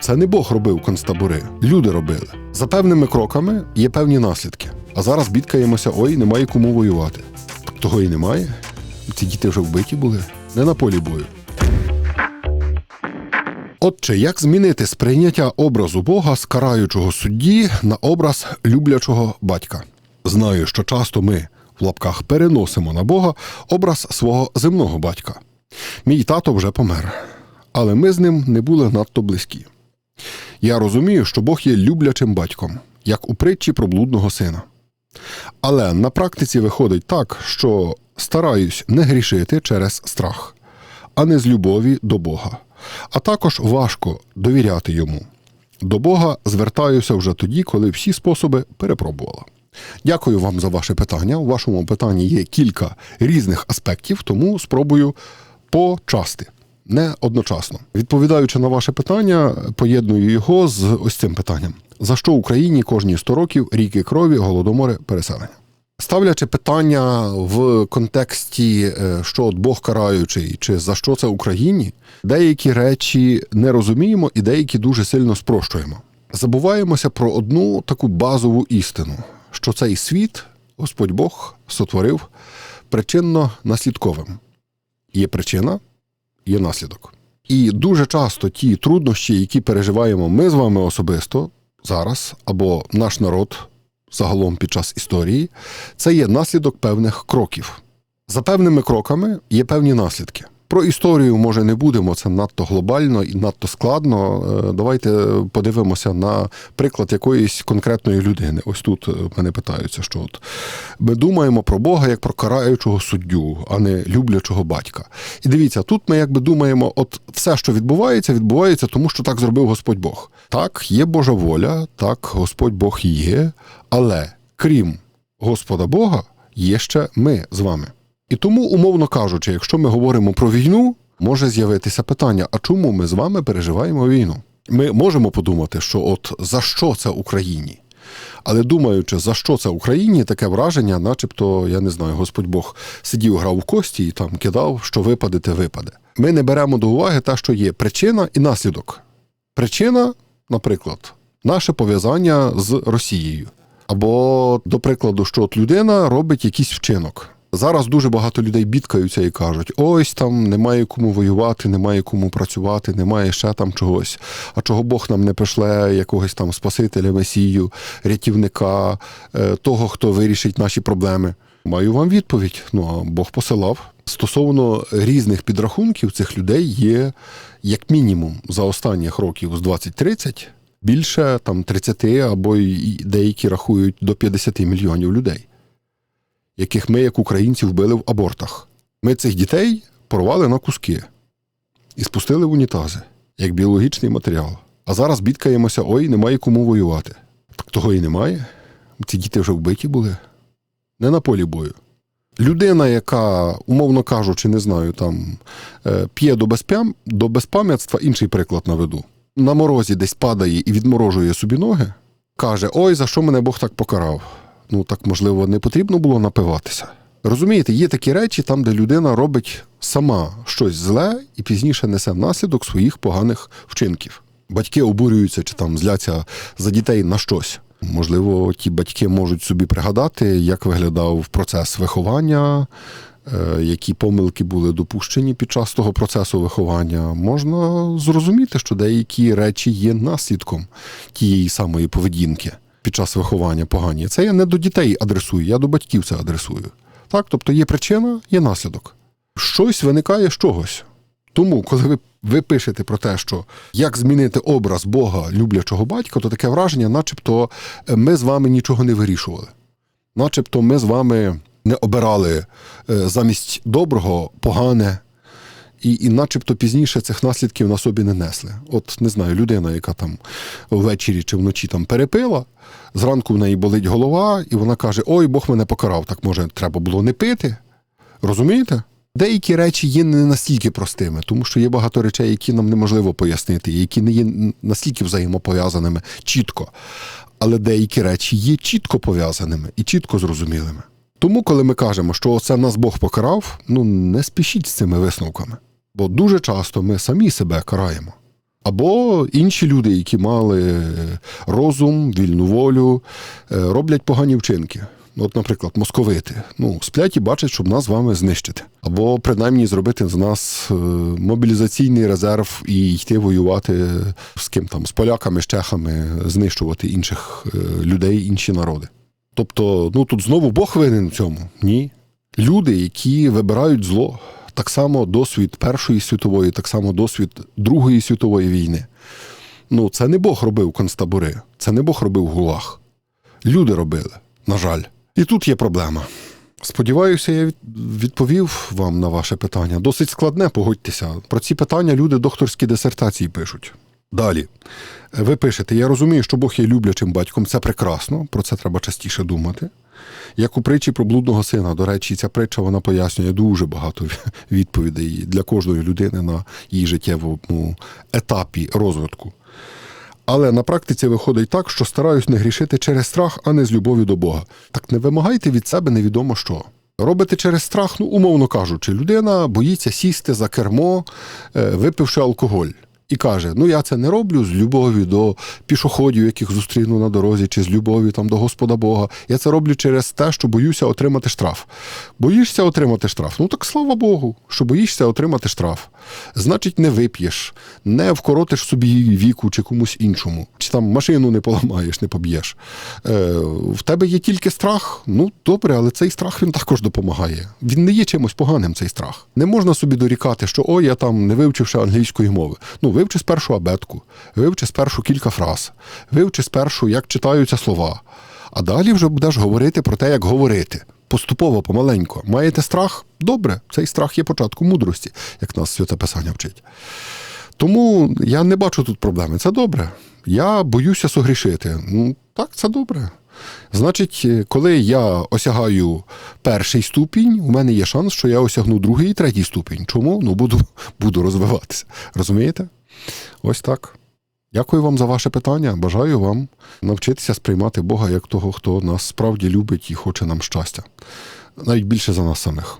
Це не Бог робив концтабори, люди робили. За певними кроками є певні наслідки. А зараз бідкаємося, ой, немає кому воювати. Того і немає. Ці діти вже вбиті були, не на полі бою. Отже, як змінити сприйняття образу Бога з караючого судді на образ люблячого батька? Знаю, що часто ми в лапках переносимо на Бога образ свого земного батька. Мій тато вже помер, але ми з ним не були надто близькі. Я розумію, що Бог є люблячим батьком, як у притчі про блудного сина. Але на практиці виходить так, що стараюсь не грішити через страх, а не з любові до Бога. А також важко довіряти йому. До Бога звертаюся вже тоді, коли всі способи перепробувала. Дякую вам за ваше питання. У вашому питанні є кілька різних аспектів, тому спробую почасти, не одночасно. Відповідаючи на ваше питання, поєдную його з ось цим питанням: за що Україні кожні 100 років ріки крові, голодомори, переселення? Ставлячи питання в контексті, е, що от Бог караючий, чи за що це Україні, деякі речі не розуміємо і деякі дуже сильно спрощуємо. Забуваємося про одну таку базову істину, що цей світ Господь Бог сотворив причинно наслідковим. Є причина, є наслідок. І дуже часто ті труднощі, які переживаємо ми з вами особисто зараз, або наш народ загалом під час історії, це є наслідок певних кроків. За певними кроками є певні наслідки. Про історію, може, не будемо, це надто глобально і надто складно. Е, Давайте подивимося на приклад якоїсь конкретної людини. Ось тут е, мене питаються, що от ми думаємо про Бога як про караючого суддю, а не люблячого батька. І дивіться, тут ми якби думаємо, от все, що відбувається, відбувається тому, що так зробив Господь Бог. Так, є Божа воля, так, Господь Бог є, але крім Господа Бога, є ще ми з вами. І тому, умовно кажучи, якщо ми говоримо про війну, може з'явитися питання: а чому ми з вами переживаємо війну? Ми можемо подумати, що от за що це Україні? Але думаючи, за що це Україні, таке враження, начебто, я не знаю, Господь Бог сидів, грав в кості і там кидав, що випаде, те випаде. Ми не беремо до уваги те, що є причина і наслідок. Причина, наприклад, наше пов'язання з Росією. Або, до прикладу, що от людина робить якийсь вчинок. Зараз дуже багато людей бідкаються і кажуть: ось там немає кому воювати, немає кому працювати, немає ще там чогось. А чого Бог нам не пришле якогось там Спасителя, Месію, рятівника, е, того, хто вирішить наші проблеми? Маю вам відповідь. Ну а Бог посилав. Стосовно різних підрахунків цих людей є як мінімум за останніх років з 20-30 більше там 30 або деякі рахують до 50 мільйонів людей яких ми, як українці, вбили в абортах. Ми цих дітей порвали на куски і спустили в унітази, як біологічний матеріал. А зараз бідкаємося, ой, немає кому воювати. Так того і немає. Ці діти вже вбиті були. Не на полі бою. Людина, яка, умовно кажучи, не знаю, там е, п'є до, безпям, до безпам'ятства, інший приклад наведу. На морозі десь падає і відморожує собі ноги, каже: Ой, за що мене Бог так покарав? Ну так можливо не потрібно було напиватися. Розумієте, є такі речі, там, де людина робить сама щось зле і пізніше несе наслідок своїх поганих вчинків. Батьки обурюються чи там зляться за дітей на щось. Можливо, ті батьки можуть собі пригадати, як виглядав процес виховання, е, які помилки були допущені під час того процесу виховання. Можна зрозуміти, що деякі речі є наслідком тієї самої поведінки під час виховання погані. Це я не до дітей адресую, я до батьків це адресую. Так, тобто є причина, є наслідок. Щось виникає з чогось. Тому, коли ви ви пишете про те, що як змінити образ Бога, люблячого батька, то таке враження, начебто е, ми з вами нічого не вирішували. Начебто ми з вами не обирали е, замість доброго погане, і, і начебто пізніше цих наслідків на собі не несли. От не знаю, людина, яка там ввечері чи вночі там перепила, зранку в неї болить голова, і вона каже: Ой, Бог мене покарав, так може треба було не пити. Розумієте? Деякі речі є не настільки простими, тому що є багато речей, які нам неможливо пояснити, які не є настільки взаємопов'язаними чітко. Але деякі речі є чітко пов'язаними і чітко зрозумілими. Тому, коли ми кажемо, що це нас Бог покарав, ну не спішіть з цими висновками. Бо дуже часто ми самі себе караємо. Або інші люди, які мали розум, вільну волю, е, роблять погані вчинки. От, наприклад, московити. Ну, сплять і бачать, щоб нас з вами знищити. Або принаймні зробити з нас е, мобілізаційний резерв і йти воювати з ким там, з поляками, з чехами, знищувати інших е, людей, інші народи. Тобто, ну тут знову Бог винен в цьому? Ні. Люди, які вибирають зло, так само досвід Першої світової, так само досвід Другої світової війни. Ну, це не Бог робив концтабори, це не Бог робив гулаг. Люди робили, на жаль. І тут є проблема. Сподіваюся, я відповів вам на ваше питання. Досить складне, погодьтеся. Про ці питання люди докторські дисертації пишуть. Далі. Ви пишете: я розумію, що Бог є люблячим батьком, це прекрасно, про це треба частіше думати. Як у притчі про блудного сина, до речі, ця притча вона пояснює дуже багато відповідей для кожної людини на її життєвому етапі розвитку. Але на практиці виходить так, що стараюсь не грішити через страх, а не з любов'ю до Бога. Так не вимагайте від себе невідомо що. Робите через страх, ну, умовно кажучи, людина боїться сісти за кермо, е, випивши алкоголь. І каже: Ну я це не роблю з любові до пішоходів, яких зустріну на дорозі, чи з любові там до Господа Бога. Я це роблю через те, що боюся отримати штраф. Боїшся отримати штраф? Ну так слава Богу, що боїшся отримати штраф. Значить, не вип'єш, не вкоротиш собі віку чи комусь іншому, чи там машину не поламаєш, не поб'єш. Е, в тебе є тільки страх. Ну добре, але цей страх він також допомагає. Він не є чимось поганим, цей страх. Не можна собі дорікати, що ой, я там не вивчивши англійської мови. Ну, вивчи спершу абетку, вивчи спершу кілька фраз, вивчи спершу, як читаються слова. А далі вже будеш говорити про те, як говорити. Поступово, помаленько. Маєте страх? Добре, цей страх є початком мудрості, як нас святе писання вчить. Тому я не бачу тут проблеми. Це добре. Я боюся согрішити. Ну, так, це добре. Значить, коли я осягаю перший ступінь, у мене є шанс, що я осягну другий і третій ступінь. Чому? Ну, буду, буду розвиватися. Розумієте? Ось так. Дякую вам за ваше питання. Бажаю вам навчитися сприймати Бога як того, хто нас справді любить і хоче нам щастя. Навіть більше за нас самих.